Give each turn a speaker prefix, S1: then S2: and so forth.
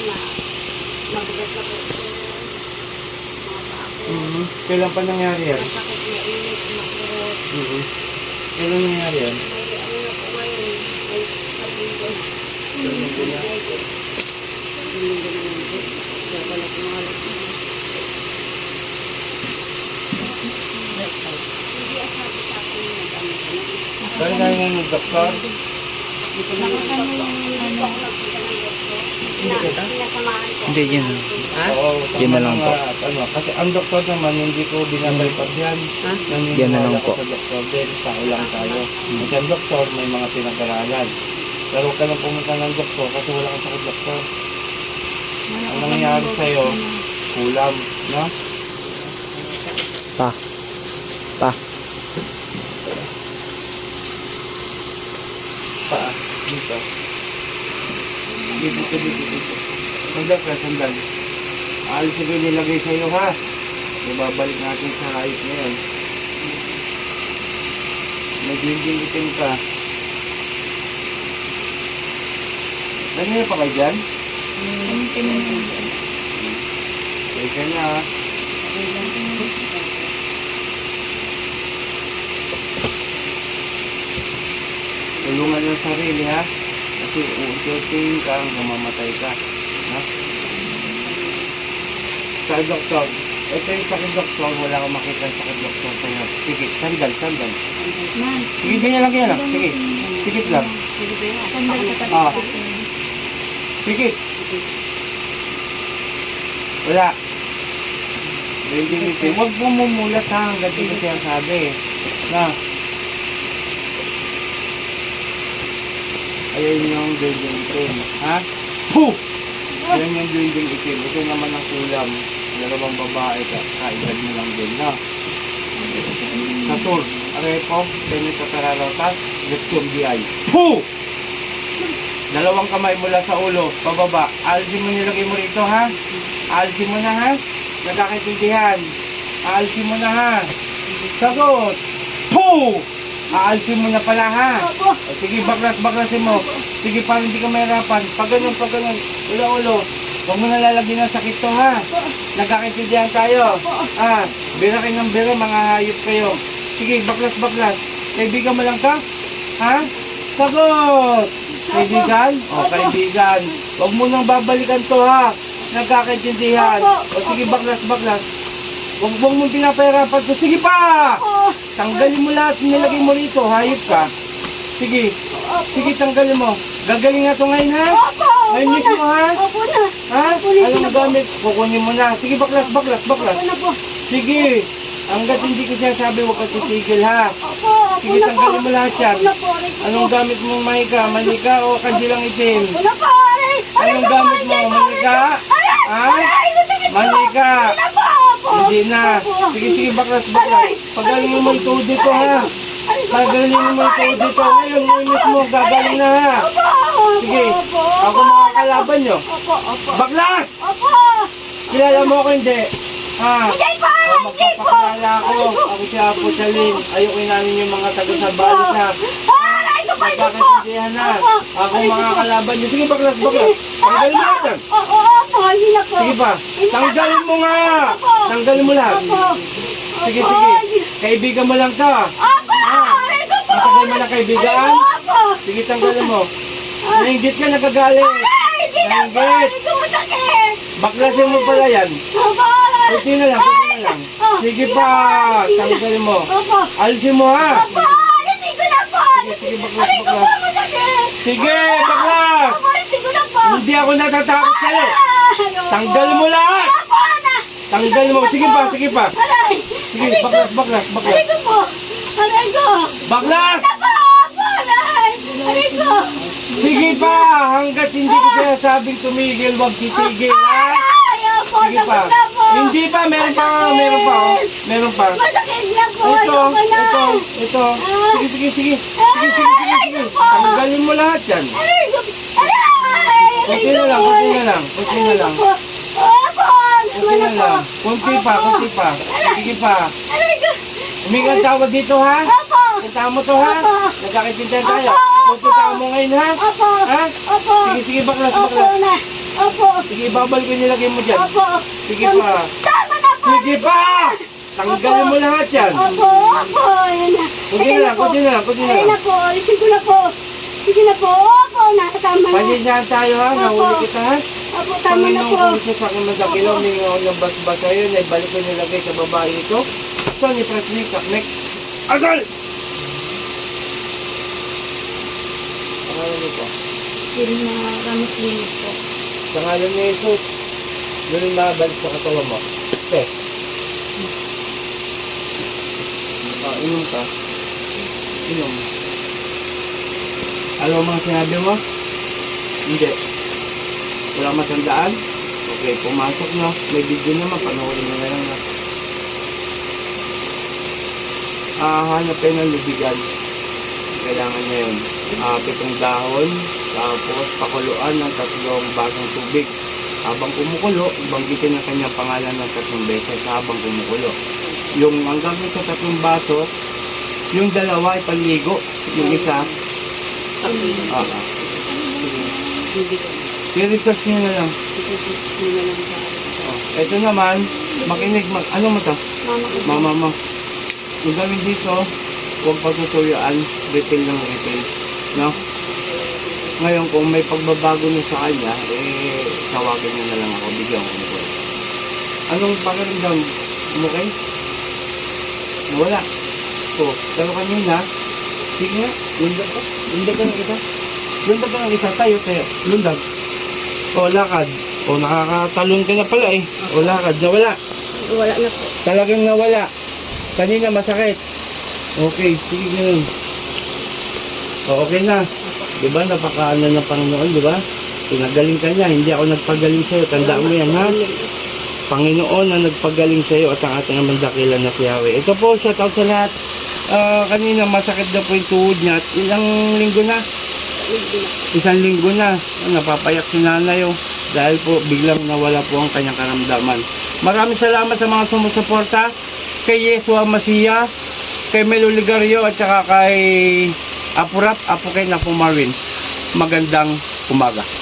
S1: na mabigat na po.
S2: Mhm. Kailan pa nangyari yan?
S1: Masakit na init, makurot.
S2: Mhm. Kailan nangyari yan?
S1: May ano na po ngayon. May sabi ko.
S2: Ko na.
S1: Hindi ko po. Kaya pala kumalat na. Sabi sa akin yung Hindi
S2: kita?
S3: Yun.
S1: Ha?
S2: Oo,
S3: Yan na lang po.
S2: at ano, kasi ang doktor naman hindi ko binabalpag yan.
S1: Ha?
S3: Yan na lang po.
S2: sa doktor din, tao lang tayo. Kasi ang doktor may mga pinag-aralan. Pero huwag ka nang pumunta ng doktor kasi wala kang sakit doktor. Ang nangyayari sa'yo, kulam, no?
S3: Pa. Pa.
S2: Paa, dito. Dito, dito, dito, dito. Sandal ka, sandal. Aalisin ko nilagay sa'yo, ha? Ibabalik natin sa ayos na yan. May dinding itim ka. Nangyayari pa kayo dyan? Okay ka na, ha? Tulungan yung sarili, ha? Kasi uututin ka, mamamatay ka. Ha? Sa doktor, ito yung sakit doktor, wala akong makita yung sakit doktor sa'yo. Sige, sandal, sandal. Sige, ganyan lang, ganyan lang. Sige, lang.
S1: Sige yan?
S2: Ah. Sikit. Wala. Hindi nito. Huwag mo mumulat ha, hanggang dito siya sabi. Na. Ayan yung building itim. Ha? Puh! Ayan yung building itim. Ito naman ang kulam. Dalawang babae ka. Kaedad mo lang din, na. Satur, Arepo, Benito Tararotas, Leptum DI. Puh! Dalawang kamay mula sa ulo, pababa. Alsin mo nilagay mo rito, ha? Alsin mo na, ha? Nagkakaintindihan. Aalsin mo na, ha? Sagot! Puh! Aalsin mo na pala, ha? O, sige, baklas-baklasin mo. Sige, para hindi ka mahirapan. Pag ganun, pag ganun. Ulo-ulo. Huwag mo nalalagyan ng sakit to, ha? Nagkakaintindihan tayo. Ah, bira kayo ng bira, mga hayop kayo. Sige, baklas-baklas. Kaibigan mo lang ka? Ha? Sagot! Kaibigan? O, kaibigan. Huwag mo nang babalikan to, ha? Nagkakaintindihan. O, sige, baklas-baklas. Huwag huwag mong pinapahirapan to. Sige pa! Tanggalin mo lahat, nilagay mo rito, hayop ka. Sige, sige tanggalin mo. Gagaling nga to ngayon ha? Ngayon mismo ha?
S1: Opo na.
S2: Ha? Anong gamit? Kukunin mo na. Sige, baklas, baklas, baklas.
S1: Opo na po.
S2: Sige. Hanggat hindi ko siya sabi, huwag kang titigil ha.
S1: Opo, opo
S2: Sige,
S1: na po.
S2: tanggalin mo lahat yan.
S1: Opo na po, aray ko
S2: Anong
S1: po.
S2: gamit mong manika? Manika o kandilang itim?
S1: Opo na po, aray. Aray
S2: Anong
S1: ko po,
S2: gamit mo?
S1: aray ko,
S2: Manika?
S1: Aray,
S2: Ha?
S1: aray, masakit po.
S2: Manika?
S1: Hindi na po, opo.
S2: Hindi na. Sige, sige, baklas, baklas. Pagalingin mo ito dito ha. Pagalingin mo ito dito. Ngayon, ngayon mismo, gagaling na ha. Sige, ako mga kalaban nyo. Baklas!
S1: Opo.
S2: Kilala mo ako hindi? Ha?
S1: Hindi po,
S2: O,
S1: hindi po.
S2: magpapakilala ako. Ako si Apo Salin. Ayoko namin yung mga taga sa balis na. Magkakaintindihan na. Ako mga kalaban nyo. Sige, baklas, baklas. Tanggalin mo lahat yan.
S1: Oo, opo, hindi na po.
S2: Sige pa. Tanggalin mo nga.
S1: Opo.
S2: Tanggalin mo lahat.
S1: Opo.
S2: Sige,
S1: Opo,
S2: sige. Kaibigan mo lang ka.
S1: Opo, aray ko po.
S2: Matagal mo na kaibigan?
S1: Aray ko, opo.
S2: Sige, tanggalin mo. Nainggit ka, nagagalit.
S1: Aray, hindi na po.
S2: Nainggit.
S1: Aray ko masakit.
S2: Baklasin mo pala yan.
S1: Opo.
S2: Kunti na lang, kunti na lang. Sige pa, tanggalin mo.
S1: Opo.
S2: Alisin mo ha.
S1: Opo, alisin ko na po.
S2: Sige, sige, baklas,
S1: Aray ko po,
S2: baklas.
S1: masakit.
S2: Sige, baklas.
S1: Opo, alisin ko na po.
S2: Hindi ako natatakot sa'yo. Tanggalin mo lahat. Tanggalin mo. Sige pa, sige pa.
S1: Aray.
S2: Sige,
S1: Aray ko.
S2: baklas, baklas,
S1: Aray
S2: baklas.
S1: ko po. Aray ko.
S2: Baklas!
S1: Aray. Aray ko.
S2: Sige pa, hanggat hindi ko siya sabing tumigil, wag titigil ha.
S1: Aray, opo,
S2: Sige pa.
S1: tapos na po.
S2: Hindi pa, meron pa, meron pa. oh. Meron pa.
S1: Masakit na po.
S2: Ito,
S1: Ayoko na.
S2: ito, ito. Sige, sige, sige. Sige, sige, sige, sige. Tanggalin mo lahat yan.
S1: Aray ko. Aray.
S2: Kunti na lang, kunti na lang, kunti na lang.
S1: Opo. Opo.
S2: Kunti na lang. Kunti pa, kunti pa. Sige pa.
S1: Aray ko.
S2: Umingat tawag dito ha.
S1: Opo.
S2: Punta mo to ha.
S1: Opo.
S2: Nagkakitintahan tayo.
S1: Opo, opo.
S2: Pupunta mo ngayon ha.
S1: Opo.
S2: Ha?
S1: Opo.
S2: Sige, sige, baklas,
S1: Opo
S2: baklas.
S1: na. Opo.
S2: Sige, babalik ko nilagay mo dyan.
S1: Opo.
S2: Sige pa.
S1: Tama na po.
S2: Sige pa! Tanggalin mo lahat yan.
S1: Opo, opo. Ayan na.
S2: Kunti
S1: Ayan
S2: na lang, kunti na lang, kunti na
S1: Ayan
S2: lang.
S1: na po. Alisin ko na po. Sige na po. Opo, nakatama na.
S2: Paninyahan tayo ha, nahuli kita ha.
S1: Tama na po.
S2: Panginoon kung sa akin masakilaw, may nga ng basbas sa'yo, na ibalik ko nilagay sa babae ito. Ito, ni Presnick, next. Agol! Pangalan nito.
S1: Irma Ramos Linis po.
S2: Sa ngalan ni Jesus, yun yung mabalik sa katawan mo. Te. Ah, inom ka. Inom. Alam mo mga sinabi mo? Hindi. Wala matandaan? Okay, pumasok na. May video naman, panoorin mo na lang na. Ah, hanapin ng lubigan. Kailangan niya yun. Ah, pitong dahon, tapos pakuluan ng tatlong basong tubig. Habang kumukulo, banggitin ang kanyang pangalan ng tatlong beses habang kumukulo. Yung hanggang sa tatlong baso, yung dalawa ay panligo. Yung isa, ah, ah. I-research nyo na lang. Oh, ito naman, makinig, mag, ano mo to?
S1: Mama ko.
S2: Mama mo. Yung gawin dito, huwag patutuyaan, refill ng refill. No? Ngayon, kung may pagbabago na sa kanya, eh, tawagin niyo na lang ako, bigyan ko nito. Anong pakiramdam mo kay? Wala. So, pero kanina, sige nga, lundag ka. Lundag ka ng isa. Lundag ka ng isa, tayo, tayo. Lundag. O, lakad. O, nakakatalon ka na pala eh. O, lakad, nawala.
S1: Wala na po.
S2: Talagang nawala. Kanina masakit. Okay, sige ganun. O, okay na. Di ba, napakaano ng Panginoon, di ba? Pinagaling ka niya, hindi ako nagpagaling sa'yo. Tandaan mo yan, ha? Panginoon na nagpagaling sa'yo at ang ating naman dakilan na si Yahweh. Ito po, shout out sa lahat. Ah, kanina masakit na po yung tuhod niya at ilang linggo na. Isang linggo na. Napapayak si nanay oh. Dahil po biglang nawala po ang kanyang karamdaman. Maraming salamat sa mga sumusuporta. Kay Yesua Masia, kay Melo Ligario at saka kay Apurap, Apo kay Napo Marvin. Magandang umaga.